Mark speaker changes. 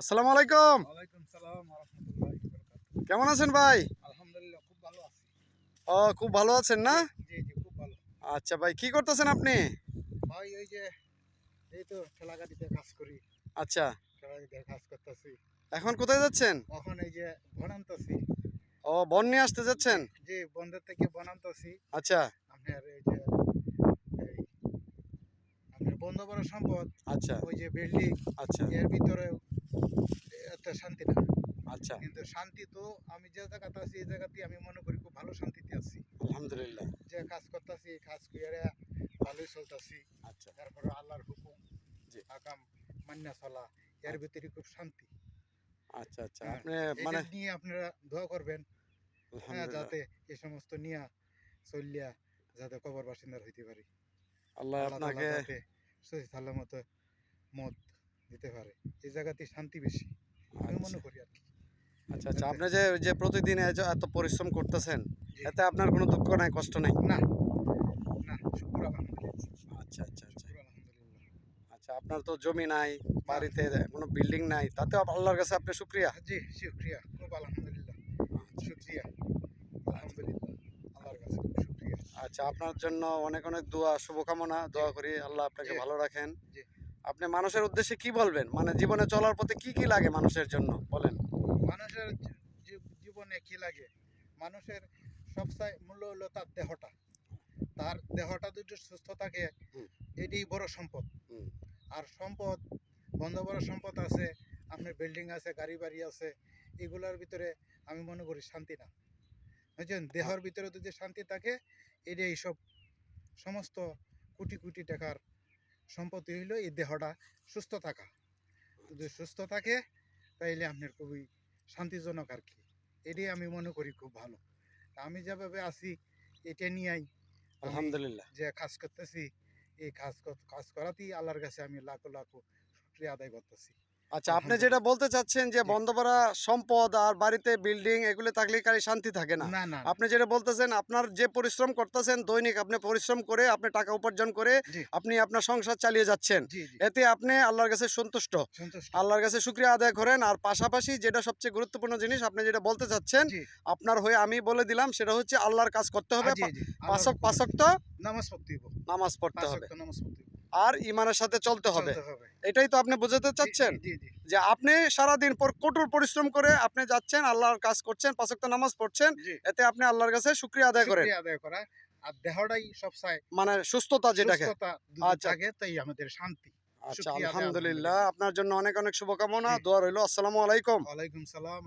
Speaker 1: আসসালামু আলাইকুম। কেমন আছেন ভাই?
Speaker 2: আলহামদুলিল্লাহ খুব ভালো আছি।
Speaker 1: ও খুব ভালো আছেন না?
Speaker 2: জি জি খুব ভালো।
Speaker 1: আচ্ছা ভাই কি করতেছেন আপনি?
Speaker 2: ভাই ওই যে এই তো ঠেলাগাড়িতে কাজ করি।
Speaker 1: আচ্ছা।
Speaker 2: ঠেলা কাজ করতেছি।
Speaker 1: এখন কোথায় যাচ্ছেন?
Speaker 2: এখন এই যে বনান্তছি
Speaker 1: ও বন নিয়ে আসতে যাচ্ছেন?
Speaker 2: যে বন্ধের থেকে বনান্তছি
Speaker 1: আচ্ছা।
Speaker 2: আপনার এই যে আপনার বন্ধ বড় সম্পদ
Speaker 1: আচ্ছা।
Speaker 2: ওই যে বিল্ডিং
Speaker 1: আচ্ছা।
Speaker 2: এর ভিতরে
Speaker 1: আচ্ছা।
Speaker 2: কিন্তু শান্তি তো আমি যে জায়গাতে আছি এই জায়গাতে আমি মনে করি খুব ভালো শান্তিতে আছি।
Speaker 1: আলহামদুলিল্লাহ।
Speaker 2: যে কাজ করতেছি কাজ করে ভালোই চলতেছি।
Speaker 1: আচ্ছা।
Speaker 2: তারপরে আল্লাহর হুকুম
Speaker 1: জি।
Speaker 2: আকাম মান্না চলা এর ভিতরে খুব শান্তি।
Speaker 1: আচ্ছা আচ্ছা।
Speaker 2: হ্যাঁ,
Speaker 1: আপনি মানে
Speaker 2: নিয়ে আপনারা দোয়া করবেন হ্যাঁ যাতে এই সমস্ত নিয়া চলিয়া যাতে কবর বাসিন্দার হইতে পারি।
Speaker 1: আল্লাহ আপনাকে
Speaker 2: সহি সালামত মত দিতে পারে। এই জায়গাতে শান্তি বেশি। আমি মনে
Speaker 1: আচ্ছা।
Speaker 2: করি আর কি।
Speaker 1: আচ্ছা আচ্ছা। আপনি যে যে প্রতিদিন এত পরিশ্রম করতেছেন এতে আপনার কোনো দুঃখ নাই কষ্ট নাই?
Speaker 2: না না শুক্র আলহামদুলিল্লাহ।
Speaker 1: আচ্ছা আচ্ছা আচ্ছা। আচ্ছা আপনার তো জমি নাই বাড়িতে কোনো বিল্ডিং নাই তাতেও আল্লাহর কাছে আপনি শুক্রিয়া?
Speaker 2: জি শুক্রিয়া খুব আলহামদুলিল্লাহ। শুক্রিয়া আলহামদুলিল্লাহ আল্লাহর কাছে শুক্রিয়া।
Speaker 1: আচ্ছা আপনার জন্য অনেক অনেক দোয়া শুভকামনা দোয়া করি আল্লাহ আপনাকে ভালো রাখেন।
Speaker 2: জি।
Speaker 1: আপনি মানুষের উদ্দেশ্যে কি বলবেন? মানে জীবনে চলার পথে কি কি লাগে মানুষের জন্য? বলেন
Speaker 2: মানুষের জী- জী- জীবনে কি লাগে। মানুষের সবচেয়ে মূল্য হলো তার দেহটা। তার দেহটা যদি সুস্থ থাকে। এটাই বড় সম্পদ। আর সম্পদ বন্ধ বড় সম্পদ আছে আপনার বিল্ডিং আছে গাড়ি বাড়ি আছে এগুলোর ভিতরে আমি মনে করি শান্তি না। বুঝছেন? দেহর ভিতরে যদি শান্তি থাকে এটাই সব সমস্ত কোটি কোটি টাকার সম্পত্তি হইল এই দেহটা সুস্থ থাকা। যদি সুস্থ থাকে তাইলে আপনার খুবই শান্তিজনক আর কি। এটাই আমি মনে করি খুব ভালো। আমি যেভাবে আছি এটা নিয়েই
Speaker 1: আলহামদুলিল্লাহ।
Speaker 2: যে কাজ করতেছি এই কাজ কাজ করাতেই আল্লাহর কাছে আমি লাখো লাখো শুক্রিয়া আদায় করতেছি।
Speaker 1: আচ্ছা আপনি যেটা বলতে চাচ্ছেন যে। বন্ধ করা সম্পদ আর বাড়িতে বিল্ডিং এগুলো থাকলে কারি শান্তি থাকে না? আপনি যেটা বলতেছেন আপনার যে পরিশ্রম করতেছেন দৈনিক আপনি পরিশ্রম করে আপনি টাকা উপার্জন করে আপনি আপনার সংসার চালিয়ে যাচ্ছেন। এতে আপনি আল্লাহর কাছে সন্তুষ্ট। আল্লাহর কাছে শুক্রিয়া আদায় করেন। আর পাশাপাশি যেটা সবচেয়ে গুরুত্বপূর্ণ জিনিস আপনি যেটা বলতে চাচ্ছেন আপনার হয়ে আমি বলে দিলাম সেটা হচ্ছে আল্লাহর কাজ করতে হবে। পাঁচক পাঁচক তো
Speaker 2: নামাজ পড়তে হইব।
Speaker 1: নামাজ পড়তে হবে।
Speaker 2: নামাজ পড়তে
Speaker 1: আর ইমানের সাথে চলতে হবে। এটাই তো আপনি বোঝাতে চাচ্ছেন? যে আপনি সারাদিন পর কঠোর পরিশ্রম করে আপনি যাচ্ছেন আল্লাহর কাজ করছেন পাঁচক তো নামাজ পড়ছেন এতে আপনি আল্লাহর কাছে শুক্রিয়া আদায় করেন।
Speaker 2: আদায় করা। আর দেহটাই সবচেয়ে
Speaker 1: মানে সুস্থতা যেটাকে। আচ্ছা।
Speaker 2: তাই আমাদের শান্তি।
Speaker 1: আচ্ছা আলহামদুলিল্লাহ। আপনার জন্য অনেক অনেক শুভকামনা। দোয়া রইল। আসসালামু আলাইকুম।
Speaker 2: ওয়ালাইকুম সালাম